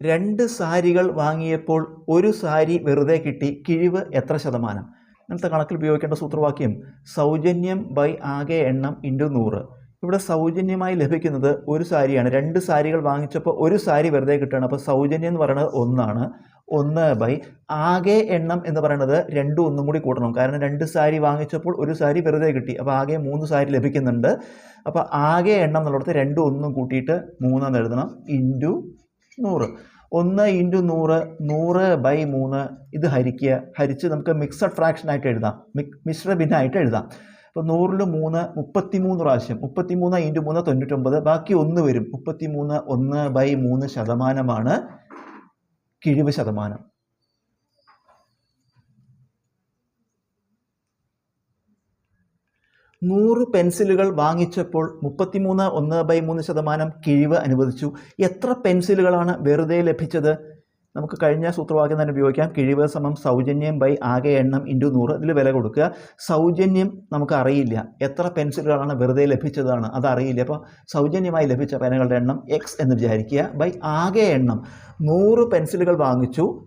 രണ്ട് സാരികൾ വാങ്ങിയപ്പോൾ ഒരു സാരി വെറുതെ കിട്ടി കിഴിവ് എത്ര ശതമാനം? ഇന്നത്തെ കണക്കിൽ ഉപയോഗിക്കേണ്ട സൂത്രവാക്യം സൗജന്യം ബൈ ആകെ എണ്ണം ഇന്റു നൂറ്. ഇവിടെ സൗജന്യമായി ലഭിക്കുന്നത് ഒരു സാരിയാണ്. രണ്ട് സാരികൾ വാങ്ങിച്ചപ്പോൾ ഒരു സാരി വെറുതെ കിട്ടുകയാണ്. അപ്പോൾ സൗജന്യം എന്ന് പറയുന്നത് ഒന്നാണ്. ഒന്ന് ബൈ ആകെ എണ്ണം എന്ന് പറയുന്നത് രണ്ടും ഒന്നും കൂടി കൂട്ടണം. കാരണം രണ്ട് സാരി വാങ്ങിച്ചപ്പോൾ ഒരു സാരി വെറുതെ കിട്ടി. അപ്പോൾ ആകെ മൂന്ന് സാരി ലഭിക്കുന്നുണ്ട്. അപ്പോൾ ആകെ എണ്ണം എന്നുള്ളിടത്ത് രണ്ടും ഒന്നും കൂട്ടിയിട്ട് മൂന്നെന്ന് എഴുതണം. ഇന്റു നൂറ്. ഒന്ന് ഇന്റു നൂറ് നൂറ് ബൈ മൂന്ന് ഇത് ഹരിക്കുക. ഹരിച്ച് നമുക്ക് മിക്സഡ് ഫ്രാക്ഷൻ ആയിട്ട് എഴുതാം. മിശ്ര ഭിന്നായിട്ട് എഴുതാം. അപ്പോൾ നൂറിൽ മൂന്ന് മുപ്പത്തി മൂന്ന് പ്രാവശ്യം. മുപ്പത്തി മൂന്ന് ഇന്റു മൂന്ന് തൊണ്ണൂറ്റൊമ്പത്. ബാക്കി ഒന്ന് വരും. മുപ്പത്തി മൂന്ന് ഒന്ന് ബൈ മൂന്ന് ശതമാനമാണ് കിഴിവ് ശതമാനം. നൂറ് പെൻസിലുകൾ വാങ്ങിച്ചപ്പോൾ മുപ്പത്തിമൂന്ന് ഒന്ന് ബൈ മൂന്ന് ശതമാനം കിഴിവ് അനുവദിച്ചു. എത്ര പെൻസിലുകളാണ് വെറുതെ ലഭിച്ചത്? നമുക്ക് കഴിഞ്ഞ സൂത്രവാക്യം തന്നെ ഉപയോഗിക്കാം. കിഴിവ് സമം സൗജന്യം ബൈ ആകെ എണ്ണം ഇന്റു നൂറ്. ഇതിൽ വില കൊടുക്കുക. സൗജന്യം നമുക്ക് അറിയില്ല. എത്ര പെൻസിലുകളാണ് വെറുതെ ലഭിച്ചതാണ്? അതറിയില്ല അപ്പോൾ സൗജന്യമായി ലഭിച്ച പേനകളുടെ എണ്ണം എക്സ് എന്ന് വിചാരിക്കുക. ബൈ ആകെ എണ്ണം നൂറ് പെൻസിലുകൾ വാങ്ങിച്ചു.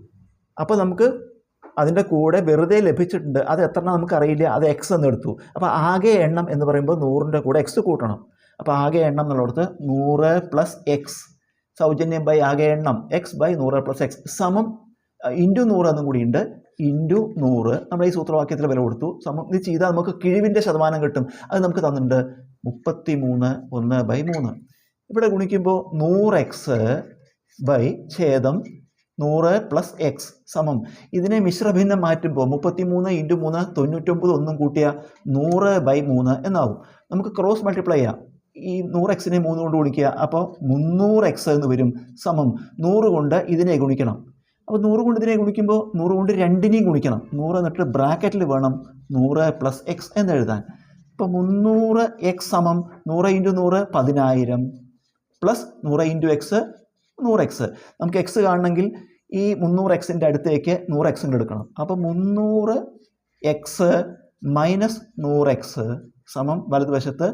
അപ്പോൾ നമുക്ക് അതിന്റെ കൂടെ വെറുതെ ലഭിച്ചിട്ടുണ്ട്. അത് എത്ര നമുക്കറിയില്ല. അത് എക്സ് എന്ന് എടുത്തു. അപ്പോൾ ആകെ എണ്ണം എന്ന് പറയുമ്പോൾ നൂറിന്റെ കൂടെ എക്സ് കൂട്ടണം. അപ്പോൾ ആകെ എണ്ണം എന്നുള്ളിടത്ത് നൂറ് പ്ലസ് എക്സ് സൗജന്യം ബൈ ആകെ എണ്ണം. എക്സ് ബൈ നൂറ് പ്ലസ് എക്സ് സമം ഇന്റു നൂറ് എന്നും കൂടിയുണ്ട് ഇന്റു നൂറ്. നമ്മൾ ഈ സൂത്രവാക്യത്തിൽ വില കൊടുത്തു. സമം ഇത് ചെയ്താൽ നമുക്ക് കിഴിവിന്റെ ശതമാനം കിട്ടും. അത് നമുക്ക് തന്നിട്ടുണ്ട് മുപ്പത്തി മൂന്ന് ഒന്ന് ബൈ മൂന്ന്. ഇവിടെ ഗുണിക്കുമ്പോൾ നൂറ് എക്സ് ബൈ ഛേദം നൂറ് പ്ലസ് എക്സ് സമം. ഇതിനെ മിശ്രഭിന്നം മാറ്റുമ്പോൾ മുപ്പത്തി മൂന്ന് ഇന്റു മൂന്ന് തൊണ്ണൂറ്റൊമ്പത് ഒന്നും കൂട്ടിയ നൂറ് ബൈ മൂന്ന് എന്നാവും. നമുക്ക് ക്രോസ് മൾട്ടിപ്ലൈ ചെയ്യാം. ഈ നൂറ് എക്സിനെ മൂന്ന് കൊണ്ട് ഗുണിക്കുക. അപ്പോൾ മുന്നൂറ് എക്സ് എന്ന് വരും സമം. നൂറ് കൊണ്ട് ഇതിനെ ഗുണിക്കണം. അപ്പോൾ നൂറ് കൊണ്ട് ഇതിനെ ഗുണിക്കുമ്പോൾ നൂറ് കൊണ്ട് രണ്ടിനെയും ഗുണിക്കണം. നൂറ് എന്നിട്ട് ബ്രാക്കറ്റിൽ വേണം നൂറ് പ്ലസ് എക്സ് എന്ന് എഴുതാൻ. ഇപ്പോൾ മുന്നൂറ് എക്സ് സമം നൂറ് ഇന്റു നൂറ് പതിനായിരം പ്ലസ് നൂറ് ഇന്റു എക്സ് നൂറ് എക്സ് നമുക്ക് എക്സ് കാണണമെങ്കിൽ ഈ മുന്നൂറ് എക്സിന്റെ അടുത്തേക്ക് നൂറ് എക്സിന്റെ എടുക്കണം. അപ്പോൾ മുന്നൂറ് എക്സ് മൈനസ് നൂറ് എക്സ് സമം വലതുവശത്ത്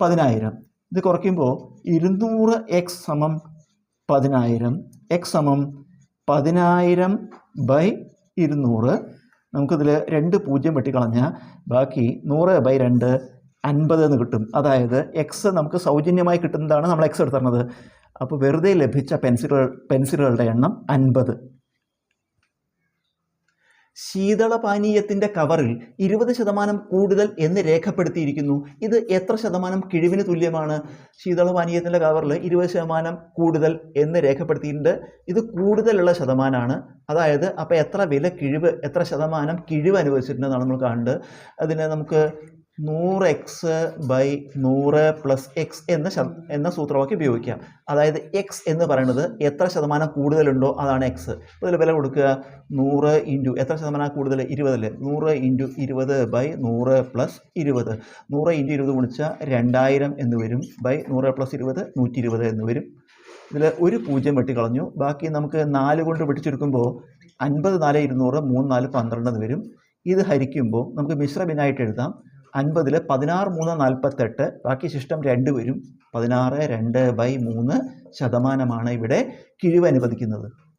പതിനായിരം. ഇത് കുറയ്ക്കുമ്പോൾ ഇരുന്നൂറ് എക്സ് സമം പതിനായിരം എക്സ് സമം പതിനായിരം ബൈ ഇരുന്നൂറ്. നമുക്കിതിൽ രണ്ട് പൂജ്യം വെട്ടിക്കളഞ്ഞാൽ ബാക്കി നൂറ് ബൈ രണ്ട് അൻപത് എന്ന് കിട്ടും. അതായത് എക്സ് നമുക്ക് സൗജന്യമായി കിട്ടുന്നതാണ് നമ്മൾ എക്സ് എടുത്തിരുന്നത് അപ്പോൾ വെറുതെ ലഭിച്ച പെൻസിലുകൾ പെൻസിലുകളുടെ എണ്ണം അൻപത്. ശീതളപാനീയത്തിന്റെ കവറിൽ ഇരുപത് ശതമാനം കൂടുതൽ എന്ന് രേഖപ്പെടുത്തിയിരിക്കുന്നു. ഇത് എത്ര ശതമാനം കിഴിവിന് തുല്യമാണ്? ശീതളപാനീയത്തിന്റെ കവറിൽ ഇരുപത് ശതമാനം കൂടുതൽ എന്ന് രേഖപ്പെടുത്തിയിട്ടുണ്ട്. ഇത് കൂടുതലുള്ള ശതമാനമാണ് അതായത് അപ്പോൾ എത്ര വില കിഴിവ് എത്ര ശതമാനം കിഴിവ് അനുവദിച്ചിട്ടുണ്ടെന്നാണ് നമ്മൾ കാണുന്നത് അതിന് നമുക്ക് നൂറ് എക്സ് ബൈ നൂറ് പ്ലസ് എക്സ് എന്ന ശ- എന്ന സൂത്രവാക്യം ഉപയോഗിക്കാം. അതായത് എക്സ് എന്ന് പറയുന്നത് എത്ര ശതമാനം കൂടുതലുണ്ടോ അതാണ് എക്സ് അതിൽ വില കൊടുക്കുക. നൂറ് ഇന്റു എത്ര ശതമാനം കൂടുതൽ ഇരുപതല്ലേ? നൂറ് ഇന്റു ഇരുപത് ബൈ നൂറ് പ്ലസ് ഇരുപത്. നൂറ് ഇന്റു ഇരുപത് ഗുണിച്ചാൽ രണ്ടായിരം എന്ന് വരും. ബൈ നൂറ് പ്ലസ് ഇരുപത് നൂറ്റി ഇരുപത് എന്ന് വരും. ഇതിൽ ഒരു പൂജ്യം വെട്ടിക്കളഞ്ഞു. ബാക്കി നമുക്ക് നാല് കൊണ്ട് പിടിച്ചെടുക്കുമ്പോൾ അൻപത് നാല് ഇരുന്നൂറ് മൂന്ന് നാല് പന്ത്രണ്ട് എന്ന് വരും. ഇത് ഹരിക്കുമ്പോൾ നമുക്ക് മിശ്ര ഭിന്നായിട്ട് എഴുതാം. അൻപതിൽ പതിനാറ് മൂന്ന് നാൽപ്പത്തെട്ട് ബാക്കി ശിഷ്ടം രണ്ട് വരും. പതിനാറ് രണ്ട് ബൈ മൂന്ന് ശതമാനമാണ് ഇവിടെ കിഴിവ് അനുവദിക്കുന്നത്.